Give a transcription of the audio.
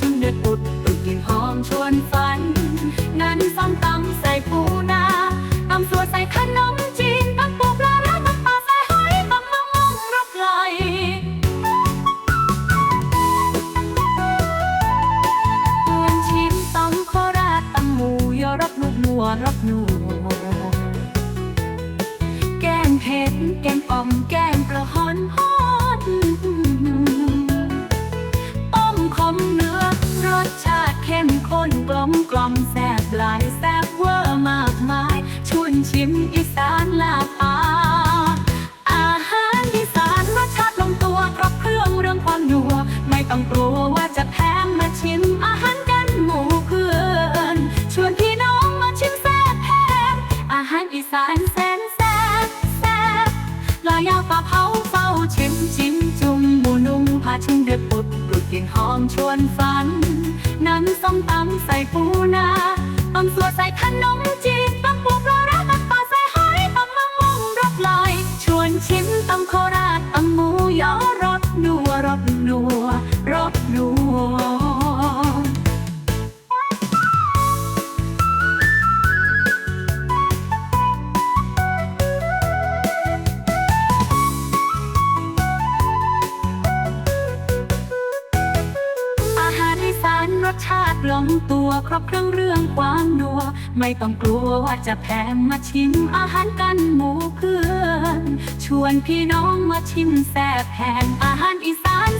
ชิมเดือดปุดตุดกลิ่นหอมชวนฝันงั้นส้มตำใส่ปูนาตำสัวใส่ขนมจีนตำปูปลาร้าตำปลาใส่หอยตำมะม่วงรับไหลเพื่อนชิมตำโคราชตำหมูยอรับลูกนัวรับนัวแกงเผ็ดแกงอ่อมแกงกระหอนฮอ ชิมอีสานลาปาอาหารอีสานรสชาติลงตัวครบเครื่องเรื่องความนัว ไม่ต้องกลัวว่าจะแพ้มาชิมอาหารกันหมู่เพื่อนชวนพี่น้องมาชิมแซ่บแพบอาหารอีสานแสนแซ่บแซ่บลายยาปลาเผาเฝ้าชิมชิมจุ่มหมูนุ่มพาชิมเดือดปุดปุดกลิ่นหอมชวนฝันน้ำส้มตำใส่ปูนาตำสัวใส่ขนมจีน สชาติลงตัวครบเครื่องเรื่องความนัว ไม่ต้องกลัวว่าจะแพ้มาชิมอาหารกันหมูเพื่อน ชวนพี่น้องมาชิมแซ่บแพงอาหารอีสาน